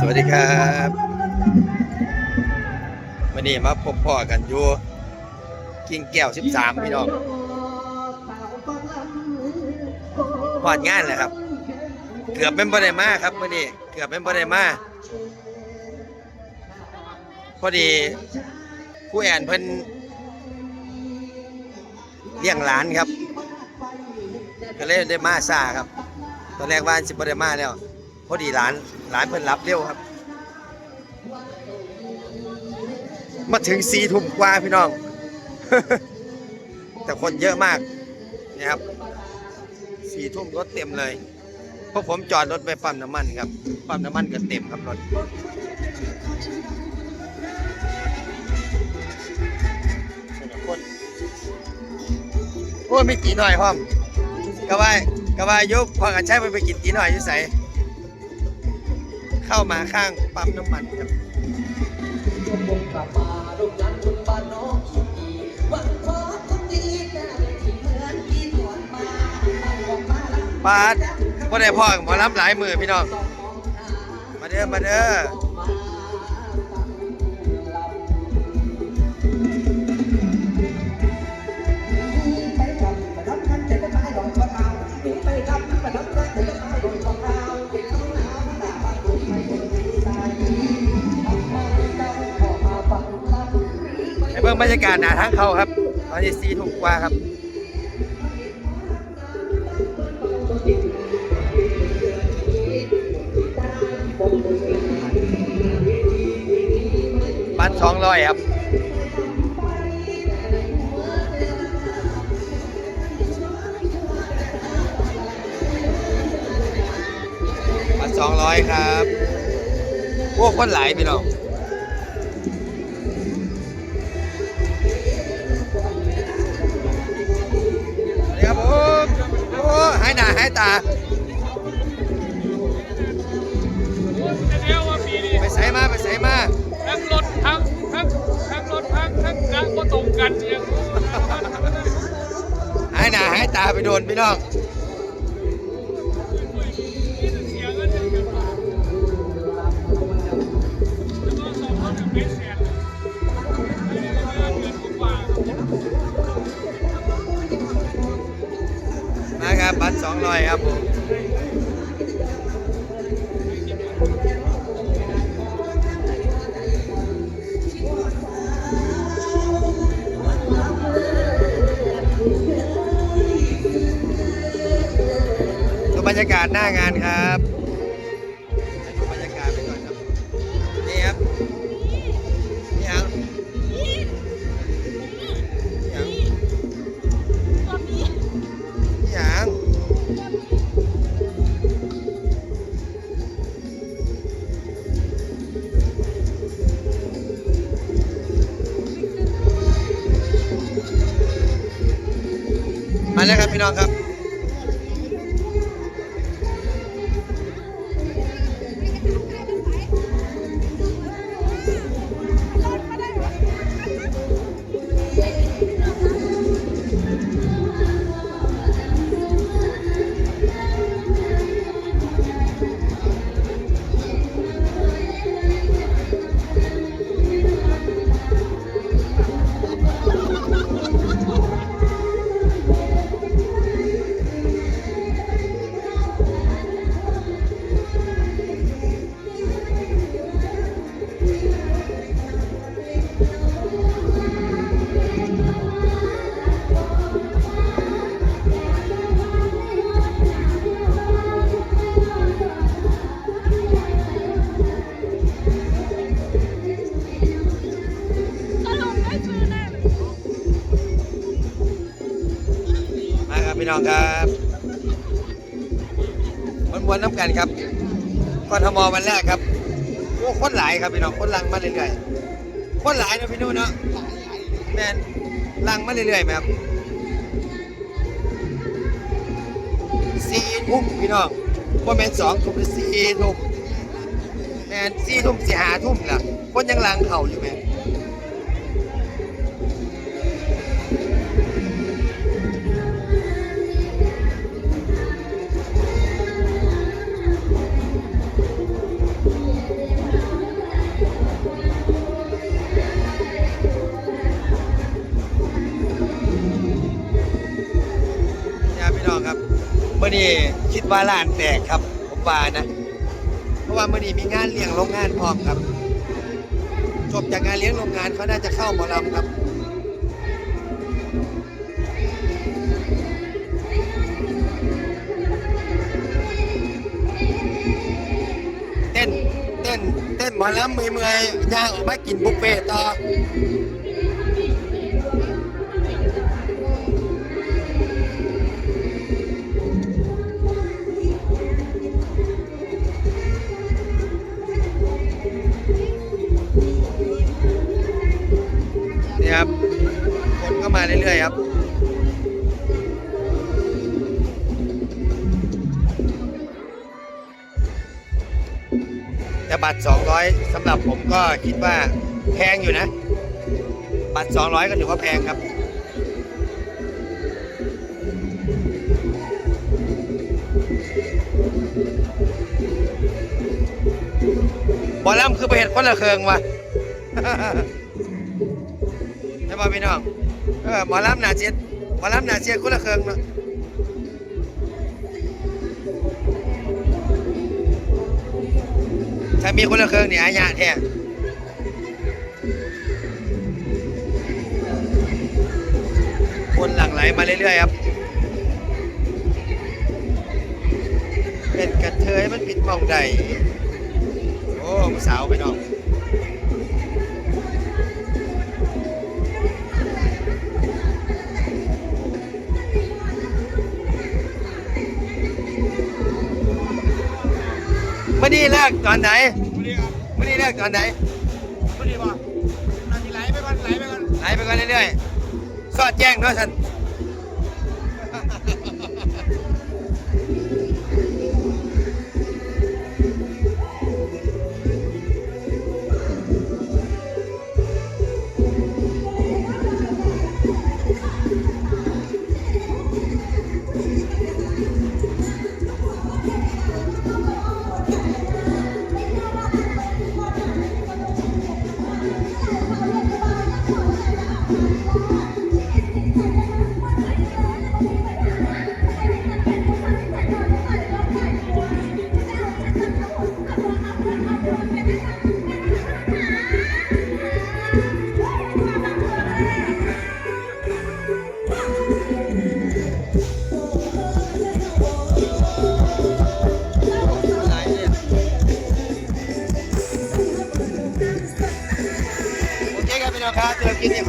สวัสดีครับวันนี้มาพบพ่อกันอยู่กิ่งแก้ว 13 พี่น้องพอดงานเลยครับ เกือบเป็นบ่ได้มาครับวันนี้เกือบเป็นบ่ได้มาพอดีผู้แอนเพิ่นเลี้ยงหลานครับ ก็เลยได้มาซาครับ ตอนแรกว่าสิบ่ได้มาแล้วพอดีหลานหลานเพิ่นรับเร็วครับ มาถึงสี่ทุ่มกว่าพี่น้อง แต่คนเยอะมากนะครับสี่ทุ่มรถเต็มเลยพวกผมจอดรถไปปั๊มน้ำมันครับปั๊มน้ำมันก็เต็มครับรถคนโอ้มีกี่หน่อยพร้อมกระบาย กระบายุบพอกันใช้ไปไปกินกี่หน่อยอยู่ใสเข้ามาข้างปั๊มน้ำมันครับปาดพ่ได้พ่อหมอรับหลายมือพี่น้อง มาเด้อมาเด้อ ให้เบิ่งบรรยากาศหนาทางเขาครับตอนนี้สี่ทุ่มกว่าครับบัตรสองร้อยครับบัตรสองร้อยครับพวกคนหลายพี่น้อง โอ้หายหน้าหายตา จะเรียกว่าปีนี้ไปใส่มาไปใส่มาทั้งรถทั้งทั้งทั้งรถทั้งทั้งกะก็ตรงกันเนี่ยหายหน้าหายตาไปโดนพี่น้องเสียเงินกันกันมาแล้วก็สองคนเนี่ยไม่แสน ครับผมบรรยากาศหน้างานครับ มาแล้วครับพี่น้องครับ น้องครับมันวนๆน้ำกันครับกทมวันแรกครับโอ้คนหลายครับพี่น้องคนลังมาเรื่อยๆคนหลายนะพี่นุ่นเนาะแมนลังมาเรื่อยๆไหมครับสี่ทุ่มพี่น้องว่าแมนสองทุ่มหรือสี่ทุ่มแมนสี่ทุ่มสี่หาทุ่มล่ะคนยังลังเข่าอยู่แมน คิดว่าล้านแตกครับ ผมว่านะ เพราะว่ามื่อนี้มีงานเลี้ยงโรงงานพร้อมครับ จบจากงานเลี้ยงโรงงานเขาน่าจะเข้าหมอลำครับเต้นเต้นเต้นหมอลำเมื่อยๆย่างออกมากินบุฟเฟ่ต่อ ครับ คนก็มาเรื่อยๆครับแต่บัตร 200สำหรับผมก็คิดว่าแพงอยู่นะ บัตร 200 ก็ถือว่าแพงครับบอลล่ำคือไปเห็นคนละเคืองวะ ใช่ป่ะพี่น้อง เออหมอลำหนาเจ็ดหมอลำหนาเจ็ดคนละเคืองเนาะถ้ามีคนละเคืองเนี่ยอาญาแท้คนหลั่งไหลมาเรื่อยๆครับ เป็นกระเทยมันปิดมองใดโอ้สาวไปน้อง มื่อนี้เลิกตอนไหนพอดีครับมื่อนี้เลิกตอนไหนพอดีป่ะนาทีไหลไปก่อนไหลไปก่อนไหลไปก่อนเรื่อยๆสอดแจ้งเนาะสัน